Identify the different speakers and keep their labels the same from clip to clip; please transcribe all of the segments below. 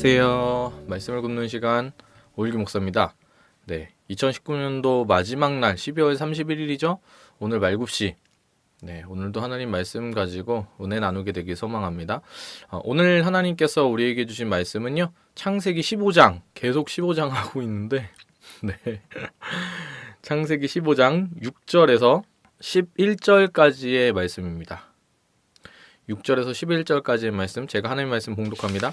Speaker 1: 안녕하세요. 말씀을 굽는 시간 오일기 목사입니다. 네, 2019년도 마지막 날 12월 31일이죠. 오늘 말굽시. 네, 오늘도 하나님 말씀 가지고 은혜 나누게 되길 소망합니다. 어, 오늘 하나님께서 우리에게 주신 말씀은요. 창세기 15장 계속 15장 하고 있는데 네. 창세기 15장 6절에서 11절까지의 말씀입니다. 6절에서 11절까지의 말씀 제가 하나님 말씀 봉독합니다.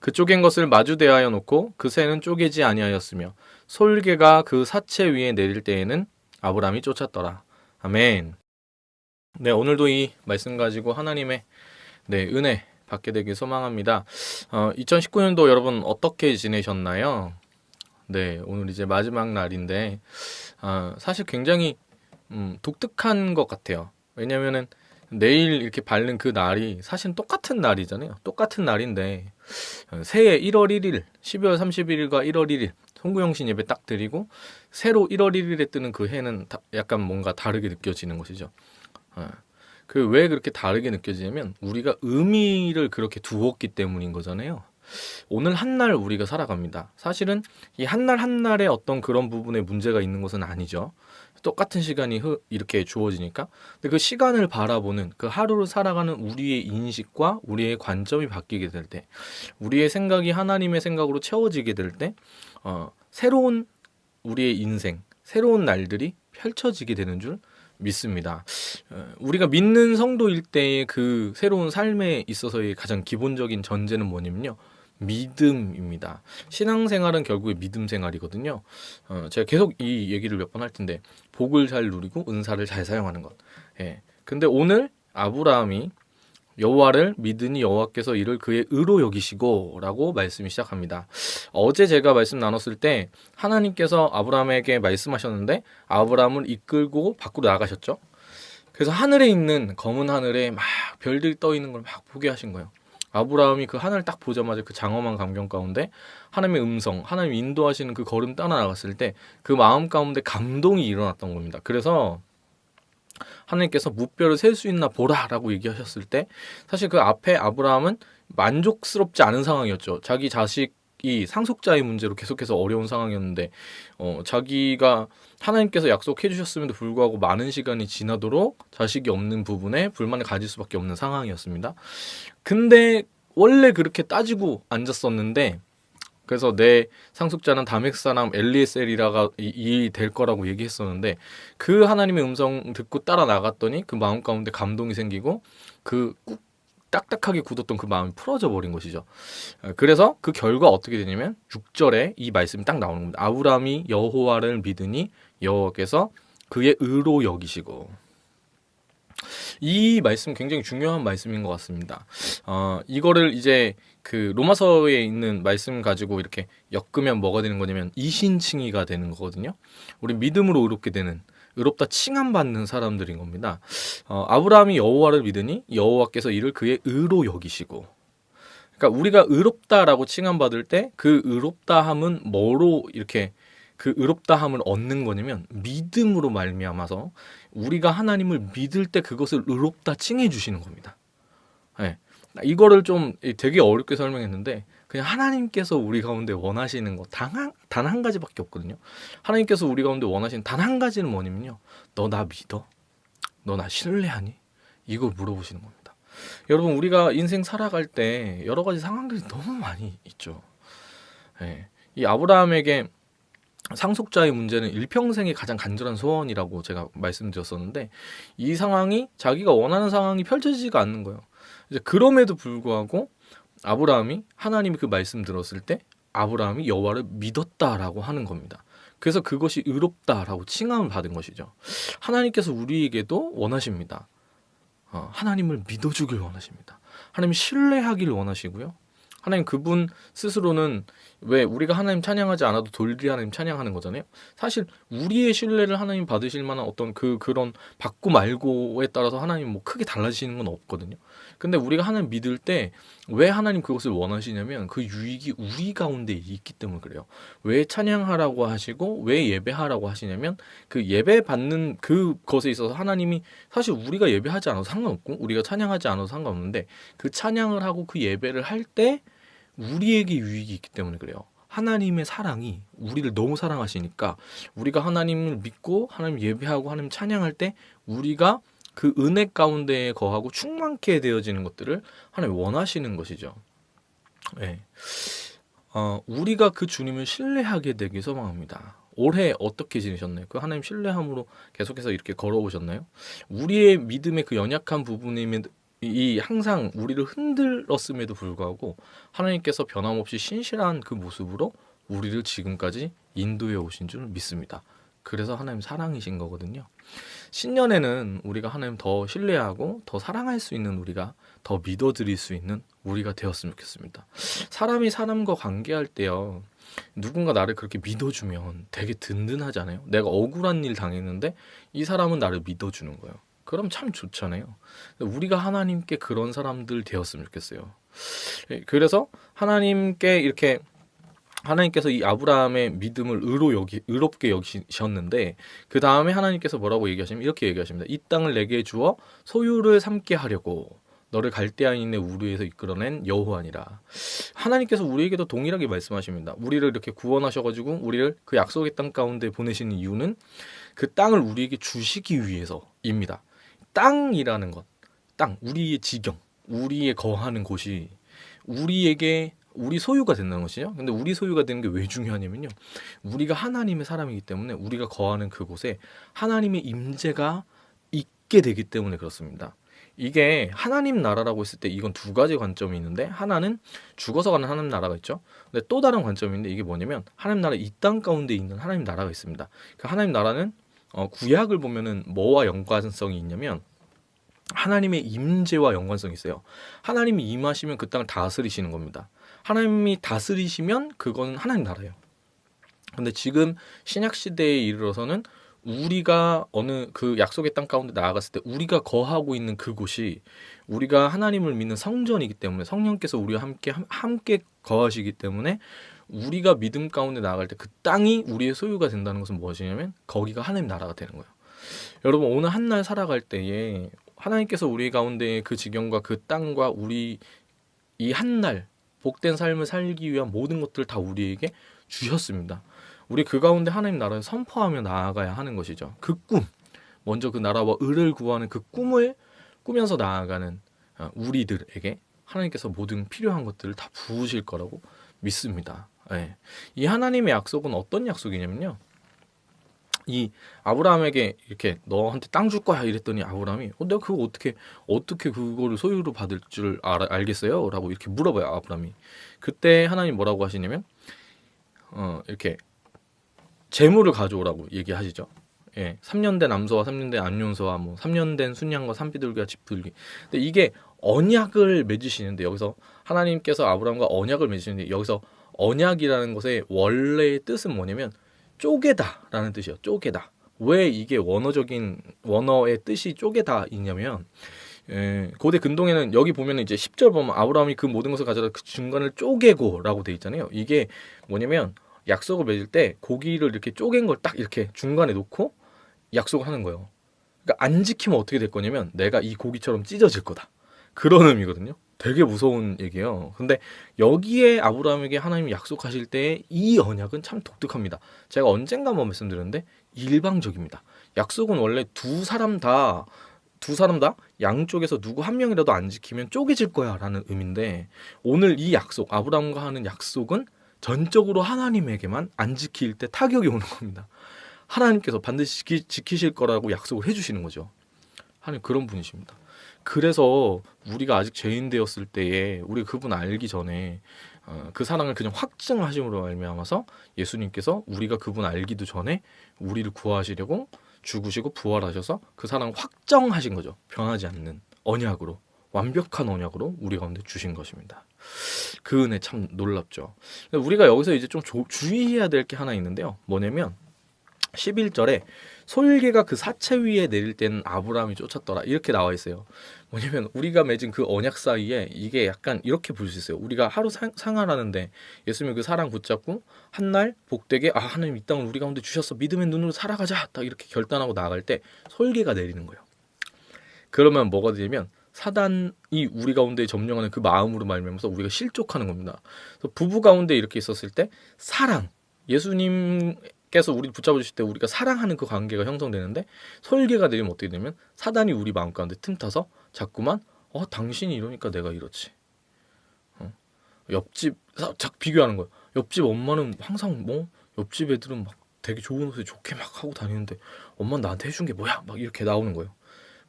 Speaker 1: 그 쪼갠 것을 마주 대하여 놓고 그 새는 쪼개지 아니하였으며 솔개가 그 사체 위에 내릴 때에는 아브라함이 쫓았더라. 아멘. 네, 오늘도 이 말씀 가지고 하나님의 네, 은혜 받게 되길 소망합니다. 어, 2019년도 여러분 어떻게 지내셨나요? 네, 오늘 이제 마지막 날인데 어, 사실 굉장히 음, 독특한 것 같아요. 왜냐면은 내일 이렇게 밟는 그 날이 사실 똑같은 날이잖아요. 똑같은 날인데 어, 새해 1월 1일, 12월 31일과 1월 1일 송구영신 예배 딱 드리고 새로 1월 1일에 뜨는 그 해는 약간 뭔가 다르게 느껴지는 것이죠. 어, 그왜 그렇게 다르게 느껴지냐면 우리가 의미를 그렇게 두었기 때문인 거잖아요. 오늘 한 날 우리가 살아갑니다. 사실은 이 한 날 한날에 어떤 그런 부분에 문제가 있는 것은 아니죠. 똑같은 시간이 이렇게 주어지니까. 근데 그 시간을 바라보는 그 하루를 살아가는 우리의 인식과 우리의 관점이 바뀌게 될 때, 우리의 생각이 하나님의 생각으로 채워지게 될 때, 어, 새로운 우리의 인생, 새로운 날들이 펼쳐지게 되는 줄 믿습니다. 어, 우리가 믿는 성도일 때의 그 새로운 삶에 있어서의 가장 기본적인 전제는 뭐냐면요. 믿음입니다. 신앙생활은 결국에 믿음 생활이거든요. 어, 제가 계속 이 얘기를 몇 번 할 텐데 복을 잘 누리고 은사를 잘 사용하는 것. 예. 근데 오늘 아브라함이 여호와를 믿으니 여호와께서 이를 그의 의로 여기시고라고 말씀이 시작합니다. 어제 제가 말씀 나눴을 때 하나님께서 아브라함에게 말씀하셨는데 아브라함을 이끌고 밖으로 나가셨죠. 그래서 하늘에 있는 검은 하늘에 막 별들이 떠 있는 걸 막 보게 하신 거예요. 아브라함이 그 하늘을 딱 보자마자 그 장엄한 감경 가운데 하나님의 음성, 하나님 인도하시는 그 걸음 따라 나갔을 때 그 마음 가운데 감동이 일어났던 겁니다. 그래서 하나님께서 무뼈를 셀 수 있나 보라라고 얘기하셨을 때 사실 그 앞에 아브라함은 만족스럽지 않은 상황이었죠. 자기 자식 이 상속자의 문제로 계속해서 어려운 상황이었는데 어, 자기가 하나님께서 약속해 주셨음에도 불구하고 많은 시간이 지나도록 자식이 없는 부분에 불만을 가질 수밖에 없는 상황이었습니다. 근데 원래 그렇게 따지고 앉았었는데 그래서 내 상속자는 다멕 사람 엘리에셀이라가 이 될 거라고 얘기했었는데 그 하나님의 음성 듣고 따라 나갔더니 그 마음 가운데 감동이 생기고 그꾹 딱딱하게 굳었던 그 마음이 풀어져 버린 것이죠. 그래서 그 결과 어떻게 되냐면 6절에 이 말씀이 딱 나오는 겁니다. 아브라함이 여호와를 믿으니 여호와께서 그의 의로 여기시고 이 말씀 굉장히 중요한 말씀인 것 같습니다. 어, 이거를 이제 그 로마서에 있는 말씀 가지고 이렇게 엮으면 뭐가 되는 거냐면 이신칭의가 되는 거거든요. 우리 믿음으로 의롭게 되는 의롭다 칭함받는 사람들인 겁니다. 어, 아브라함이 여호와를 믿으니 여호와께서 이를 그의 의로 여기시고 그러니까 우리가 의롭다라고 칭함받을 때 그 의롭다함은 뭐로 이렇게 그 의롭다함을 얻는 거냐면 믿음으로 말미암아서 우리가 하나님을 믿을 때 그것을 의롭다 칭해 주시는 겁니다. 네. 이거를 좀 되게 어렵게 설명했는데 그냥 하나님께서 우리 가운데 원하시는 거단한 가지밖에 없거든요. 하나님께서 우리 가운데 원하시는 단 한 가지는 뭐냐면요. 너 나 믿어? 너 나 신뢰하니? 이걸 물어보시는 겁니다. 여러분 우리가 인생 살아갈 때 여러 가지 상황들이 너무 많이 있죠. 네. 이 아브라함에게 상속자의 문제는 일평생의 가장 간절한 소원이라고 제가 말씀드렸었는데 이 상황이 자기가 원하는 상황이 펼쳐지지가 않는 거예요. 이제 그럼에도 불구하고 아브라함이 하나님이 그 말씀 들었을 때 아브라함이 여호와를 믿었다라고 하는 겁니다. 그래서 그것이 의롭다라고 칭함을 받은 것이죠. 하나님께서 우리에게도 원하십니다. 어, 하나님을 믿어주길 원하십니다. 하나님 신뢰하기를 원하시고요. 하나님 그분 스스로는 왜 우리가 하나님 찬양하지 않아도 돌들이 하나님 찬양하는 거잖아요. 사실 우리의 신뢰를 하나님 받으실 만한 어떤 그 그런 받고 말고에 따라서 하나님 뭐 크게 달라지는 건 없거든요. 근데 우리가 하나님 믿을 때 왜 하나님 그것을 원하시냐면 그 유익이 우리 가운데 있기 때문에 그래요. 왜 찬양하라고 하시고 왜 예배하라고 하시냐면 그 예배 받는 그 것에 있어서 하나님이 사실 우리가 예배하지 않아도 상관없고 우리가 찬양하지 않아도 상관없는데 그 찬양을 하고 그 예배를 할 때 우리에게 유익이 있기 때문에 그래요. 하나님의 사랑이 우리를 너무 사랑하시니까 우리가 하나님을 믿고 하나님 예배하고 하나님 찬양할 때 우리가 그 은혜 가운데에 거하고 충만케 되어지는 것들을 하나님 원하시는 것이죠. 네. 어, 우리가 그 주님을 신뢰하게 되기 소망합니다. 올해 어떻게 지내셨나요? 그 하나님 신뢰함으로 계속해서 이렇게 걸어오셨나요? 우리의 믿음의 그 연약한 부분이 이 항상 우리를 흔들었음에도 불구하고 하나님께서 변함없이 신실한 그 모습으로 우리를 지금까지 인도해 오신 줄 믿습니다. 그래서 하나님 사랑이신 거거든요. 신년에는 우리가 하나님 더 신뢰하고 더 사랑할 수 있는 우리가 더 믿어드릴 수 있는 우리가 되었으면 좋겠습니다. 사람이 사람과 관계할 때요. 누군가 나를 그렇게 믿어주면 되게 든든하잖아요. 내가 억울한 일 당했는데 이 사람은 나를 믿어주는 거예요. 그럼 참 좋잖아요. 우리가 하나님께 그런 사람들 되었으면 좋겠어요. 예, 그래서 하나님께 이렇게 하나님께서 이 아브라함의 믿음을 의로 여기 의롭게 여기셨는데 그 다음에 하나님께서 뭐라고 얘기하시면 이렇게 얘기하십니다. 이 땅을 내게 주어 소유를 삼게 하려고 너를 갈대아인의 우르에서 이끌어낸 여호와니라. 하나님께서 우리에게도 동일하게 말씀하십니다. 우리를 이렇게 구원하셔가지고 우리를 그 약속의 땅 가운데 보내시는 이유는 그 땅을 우리에게 주시기 위해서입니다. 땅이라는 것, 땅, 우리의 지경, 우리의 거하는 곳이 우리에게 우리 소유가 된다는 것이죠. 근데 우리 소유가 되는 게 왜 중요하냐면요. 우리가 하나님의 사람이기 때문에 우리가 거하는 그곳에 하나님의 임재가 있게 되기 때문에 그렇습니다. 이게 하나님 나라라고 했을 때 이건 두 가지 관점이 있는데 하나는 죽어서 가는 하나님 나라가 있죠. 근데 또 다른 관점인데 이게 뭐냐면 하나님 나라 이 땅 가운데 있는 하나님 나라가 있습니다. 그 하나님 나라는 어, 구약을 보면은 뭐와 연관성이 있냐면 하나님의 임재와 연관성이 있어요. 하나님이 임하시면 그 땅을 다스리시는 겁니다. 하나님이 다스리시면 그건 하나님 나라예요. 근데 지금 신약 시대에 이르러서는 우리가 어느 그 약속의 땅 가운데 나아갔을 때 우리가 거하고 있는 그곳이 우리가 하나님을 믿는 성전이기 때문에 성령께서 우리와 함께 함께 거하시기 때문에 우리가 믿음 가운데 나아갈 때 그 땅이 우리의 소유가 된다는 것은 무엇이냐면 거기가 하나님 나라가 되는 거예요. 여러분 오늘 한 날 살아갈 때에 하나님께서 우리 가운데 그 지경과 그 땅과 우리 이 한 날 복된 삶을 살기 위한 모든 것들을 다 우리에게 주셨습니다. 우리 그 가운데 하나님 나라를 선포하며 나아가야 하는 것이죠. 그 꿈, 먼저 그 나라와 을을 구하는 그 꿈을 꾸면서 나아가는 어, 우리들에게 하나님께서 모든 필요한 것들을 다 부으실 거라고 믿습니다. 네. 이 하나님의 약속은 어떤 약속이냐면요. 이 아브라함에게 이렇게 너한테 땅 줄 거야 이랬더니 아브라함이 어, 내가 그거 어떻게 어떻게 그거를 소유로 받을 줄 알, 알겠어요?라고 이렇게 물어봐요 아브라함이. 그때 하나님 뭐라고 하시냐면 어 이렇게 재물을 가져오라고 얘기하시죠. 예, 3년 된 암소와 3년 된 암용소와 뭐 3년 된 순양과 산비둘기와 집둘기. 근데 이게 언약을 맺으시는데 여기서 하나님께서 아브라함과 언약을 맺으시는데 여기서 언약이라는 것의 원래의 뜻은 뭐냐면 쪼개다라는 뜻이에요. 쪼개다. 왜 이게 원어적인 원어의 뜻이 쪼개다이냐면 예, 고대 근동에는 여기 보면은 이제 10절 보면 아브라함이 그 모든 것을 가져다 그 중간을 쪼개고라고 돼 있잖아요. 이게 뭐냐면 약속을 맺을 때 고기를 이렇게 쪼갠 걸 딱 이렇게 중간에 놓고 약속을 하는 거예요. 그러니까 안 지키면 어떻게 될 거냐면 내가 이 고기처럼 찢어질 거다. 그런 의미거든요. 되게 무서운 얘기예요. 근데 여기에 아브라함에게 하나님이 약속하실 때이 언약은 참 독특합니다. 제가 언젠가 한번 말씀드렸는데 일방적입니다. 약속은 원래 두 사람 다 두 사람 다 양쪽에서 누구 한 명이라도 안 지키면 쪼개질 거야라는 의미인데 오늘 이 약속 아브라함과 하는 약속은 전적으로 하나님에게만 안 지킬 때 타격이 오는 겁니다. 하나님께서 반드시 지키, 실 거라고 약속을 해주시는 거죠. 하나님 그런 분이십니다. 그래서 우리가 아직 죄인 되었을 때에 우리 그분 알기 전에 어, 그 사랑을 그냥 확증하심으로 말미암아서 예수님께서 우리가 그분 알기도 전에 우리를 구하시려고 죽으시고 부활하셔서 그 사랑을 확정하신 거죠. 변하지 않는 언약으로 완벽한 언약으로 우리 가운데 주신 것입니다. 그 은혜 참 놀랍죠. 우리가 여기서 이제 좀 조- 주의해야 될 게 하나 있는데요. 뭐냐면 11절에 솔개가 그 사체 위에 내릴 때는 아브라함이 쫓았더라 이렇게 나와 있어요. 뭐냐면 우리가 맺은 그 언약 사이에 이게 약간 이렇게 볼 수 있어요. 우리가 하루 상, 생활하는데 예수님 그 사랑 붙잡고 한 날 복되게 아 하나님 이 땅을 우리 가운데 주셨어 믿음의 눈으로 살아가자 딱 이렇게 결단하고 나아갈 때 솔개가 내리는 거예요. 그러면 뭐가 되냐면 사단이 우리 가운데 점령하는 그 마음으로 말미암아서 우리가 실족하는 겁니다. 부부 가운데 이렇게 있었을 때 사랑 예수님 께서 우리 붙잡아 주실 때 우리가 사랑하는 그 관계가 형성되는데 설계가 내리면 어떻게 되냐면 사단이 우리 마음 가운데 틈타서 자꾸만 어 당신이 이러니까 내가 이렇지. 어? 옆집 사- 자 비교하는 거예요. 옆집 엄마는 항상 뭐 옆집 애들은 막 되게 좋은 옷을 좋게 막 하고 다니는데 엄마는 나한테 해준 게 뭐야? 막 이렇게 나오는 거예요.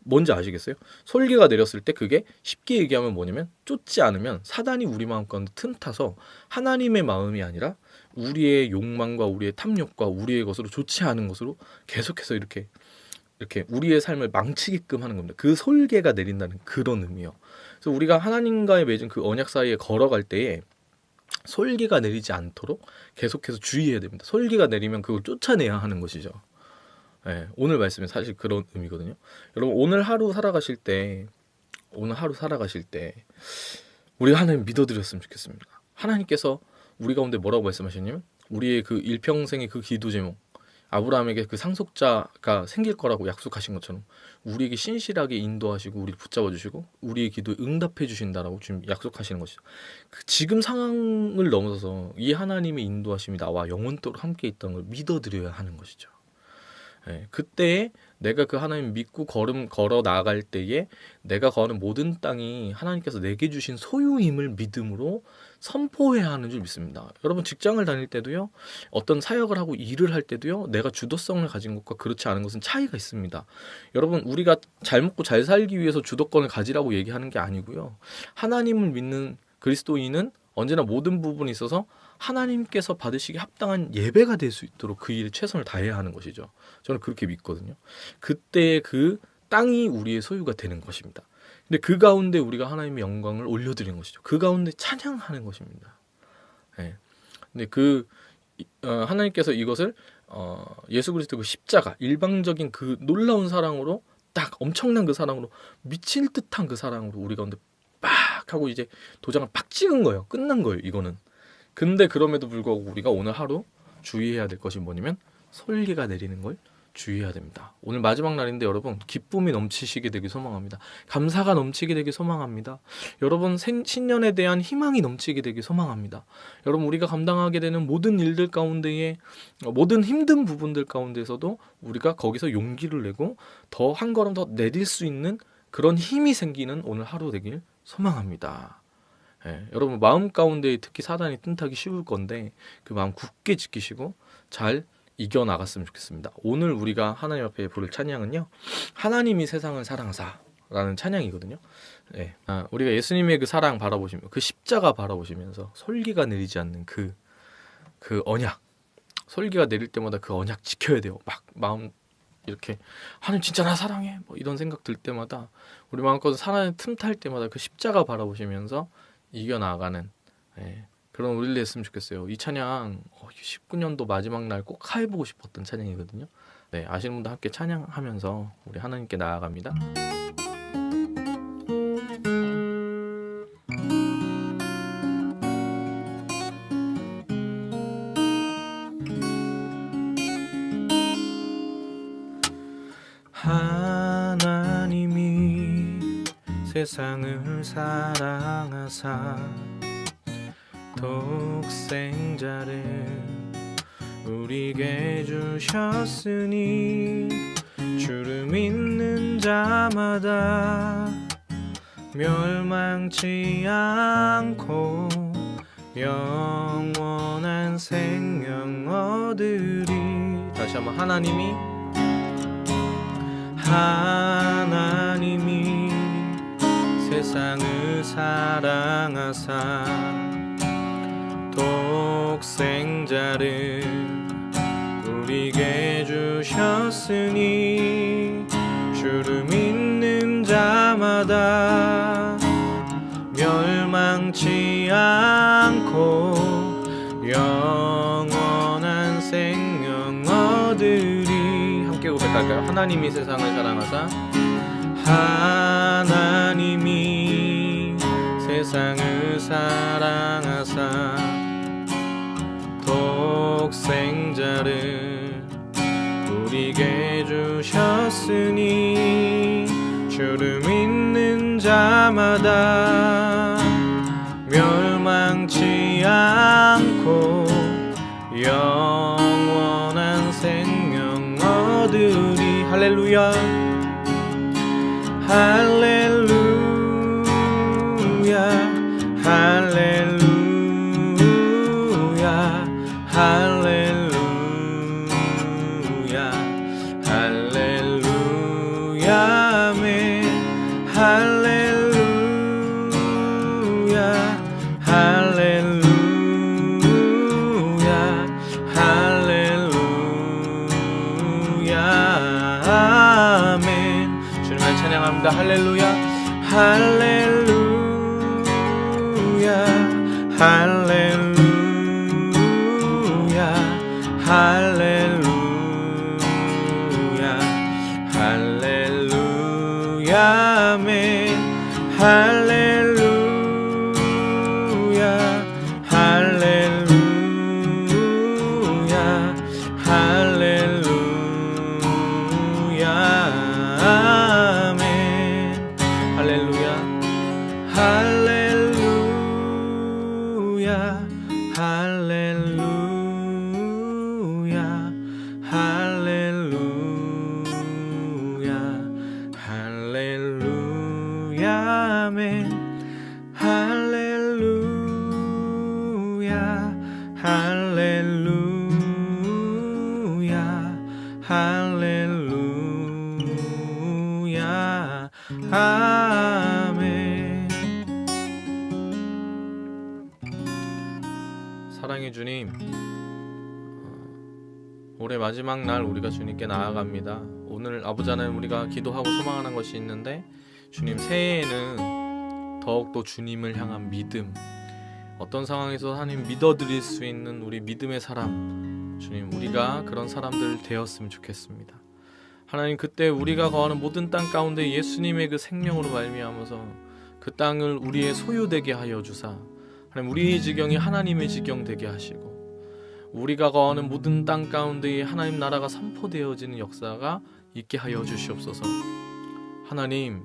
Speaker 1: 뭔지 아시겠어요? 솔개가 내렸을 때 그게 쉽게 얘기하면 뭐냐면 쫓지 않으면 사단이 우리 마음 가운데 틈타서 하나님의 마음이 아니라 우리의 욕망과 우리의 탐욕과 우리의 것으로 좋지 않은 것으로 계속해서 이렇게 이렇게 우리의 삶을 망치게끔 하는 겁니다. 그 솔개가 내린다는 그런 의미요. 그래서 우리가 하나님과의 맺은 그 언약 사이에 걸어갈 때에 솔개가 내리지 않도록 계속해서 주의해야 됩니다. 솔개가 내리면 그걸 쫓아내야 하는 것이죠. 예, 오늘 말씀이 사실 그런 의미거든요. 여러분 오늘 하루 살아가실 때 오늘 하루 살아가실 때 우리 하나님 믿어드렸으면 좋겠습니다. 하나님께서 우리 가운데 뭐라고 말씀하셨냐면 우리의 그 일평생의 그 기도 제목 아브라함에게 그 상속자가 생길 거라고 약속하신 것처럼 우리에게 신실하게 인도하시고 우리를 붙잡아 주시고 우리의 기도에 응답해 주신다라고 지금 약속하시는 것이죠. 그 지금 상황을 넘어서서 이 하나님의 인도하심이 나와 영원토록 함께 있다는 걸 믿어 드려야 하는 것이죠. 예, 그때에 내가 그 하나님 믿고 걸음 걸어 나갈 때에 내가 거는 모든 땅이 하나님께서 내게 주신 소유임을 믿음으로 선포해야 하는 줄 믿습니다. 여러분 직장을 다닐 때도요, 어떤 사역을 하고 일을 할 때도요, 내가 주도성을 가진 것과 그렇지 않은 것은 차이가 있습니다. 여러분 우리가 잘 먹고 잘 살기 위해서 주도권을 가지라고 얘기하는 게 아니고요, 하나님을 믿는 그리스도인은 언제나 모든 부분에 있어서 하나님께서 받으시기 합당한 예배가 될 수 있도록 그 일에 최선을 다해야 하는 것이죠. 저는 그렇게 믿거든요. 그때 그 땅이 우리의 소유가 되는 것입니다. 근데 그 가운데 우리가 하나님의 영광을 올려드리는 것이죠. 그 가운데 찬양하는 것입니다. 예. 근데 그 이- 어, 하나님께서 이것을 어, 예수 그리스도 그 십자가 일방적인 그 놀라운 사랑으로 딱 엄청난 그 사랑으로 미칠 듯한 그 사랑으로 우리 가운데 빡 하고 이제 도장을 팍 찍은 거예요. 끝난 거예요. 이거는. 근데 그럼에도 불구하고 우리가 오늘 하루 주의해야 될 것이 뭐냐면 솔기가 내리는 걸 주의해야 됩니다. 오늘 마지막 날인데 여러분 기쁨이 넘치시게 되길 소망합니다. 감사가 넘치게 되길 소망합니다. 여러분 생- 신년에 대한 희망이 넘치게 되길 소망합니다. 여러분 우리가 감당하게 되는 모든 일들 가운데에 어, 모든 힘든 부분들 가운데서도 우리가 거기서 용기를 내고 더 한 걸음 더 내릴 수 있는 그런 힘이 생기는 오늘 하루 되길 소망합니다. 예, 여러분 마음 가운데 특히 사단이 뜬타기 쉬울 건데 그 마음 굳게 지키시고 잘 이겨 나갔으면 좋겠습니다. 오늘 우리가 하나님 앞에 부를 찬양은요. 하나님이 세상을 사랑하사라는 찬양이거든요. 예, 아, 우리가 예수님의 그 사랑 바라보시면 그 십자가 바라보시면서 솔기가 내리지 않는 그그 언약 솔기가 내릴 때마다 그 언약 지켜야 돼요. 막 마음 이렇게 하나님 진짜 나 사랑해 뭐 이런 생각 들 때마다 우리 마음껏 사랑의 틈탈 때마다 그 십자가 바라보시면서 이겨 나가는 예, 그런 우리를 했으면 좋겠어요. 이 찬양 어, 19년도 마지막 날 꼭 해보고 싶었던 찬양이거든요. 네 아시는 분들 함께 찬양하면서 우리 하나님께 나아갑니다. 하나님이 세상을 사랑하사 독생자를 우리에게 주셨으니 주를 믿는 자마다 멸망치 않고 영원한 생명 얻으리. 다시 한번 하나님이 하나님이 세상을 사랑하사 독생자를 우리에게 주셨으니 주를 믿는 자마다 멸망치 않고 영원한 생명 얻으리 함께 고백할까요? 하나님이 세상을 사랑하사 하나님이 세상을 사랑하사 독생자를 우리에게 주셨으니 주를 믿는 자마다 멸망치 않고 영원한 생명 얻으리. 할렐루야. 할렐루야 주님을 찬양합니다 할렐 사랑의 주님. 어, 올해 마지막 날 우리가 주님께 나아갑니다. 오늘 아버지 하나님 우리가 기도하고 소망하는 것이 있는데 주님 새해에는 더욱더 주님을 향한 믿음 어떤 상황에서 하나님 믿어드릴 수 있는 우리 믿음의 사람 주님 우리가 그런 사람들 되었으면 좋겠습니다. 하나님 그때 우리가 거하는 모든 땅 가운데 예수님의 그 생명으로 말미암아서 그 땅을 우리의 소유되게 하여 주사 하나님 우리의 지경이 하나님의 지경 되게 하시고 우리가 거하는 모든 땅 가운데에 하나님 나라가 선포되어지는 역사가 있게 하여 주시옵소서. 하나님,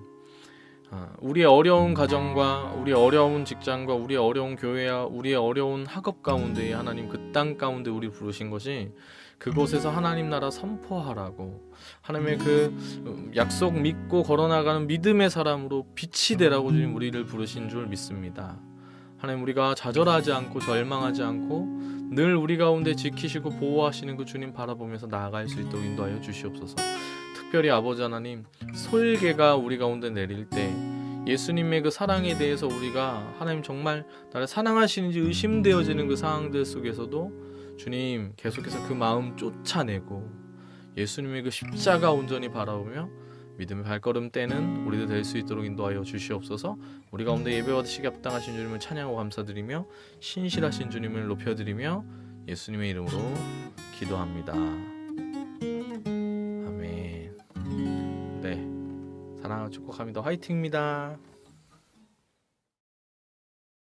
Speaker 1: 아, 우리의 어려운 가정과 우리의 어려운 직장과 우리의 어려운 교회와 우리의 어려운 학업 가운데에 하나님 그 땅 가운데 우리 부르신 것이 그곳에서 하나님 나라 선포하라고 하나님의 그 음, 약속 믿고 걸어나가는 믿음의 사람으로 빛이 되라고 주님 우리를 부르신 줄 믿습니다. 하나님 우리가 좌절하지 않고 절망하지 않고 늘 우리 가운데 지키시고 보호하시는 그 주님 바라보면서 나아갈 수 있도록 인도하여 주시옵소서. 특별히 아버지 하나님 솔개가 우리 가운데 내릴 때 예수님의 그 사랑에 대해서 우리가 하나님 정말 나를 사랑하시는지 의심되어지는 그 상황들 속에서도 주님 계속해서 그 마음 쫓아내고 예수님의 그 십자가 온전히 바라보며 믿음의 발걸음 때는 우리도 될 수 있도록 인도하여 주시옵소서. 우리 가운데 예배 받으시기 합당하신 주님을 찬양하고 감사드리며 신실하신 주님을 높여드리며 예수님의 이름으로 기도합니다. 아멘. 네, 사랑하고 축복합니다. 화이팅입니다.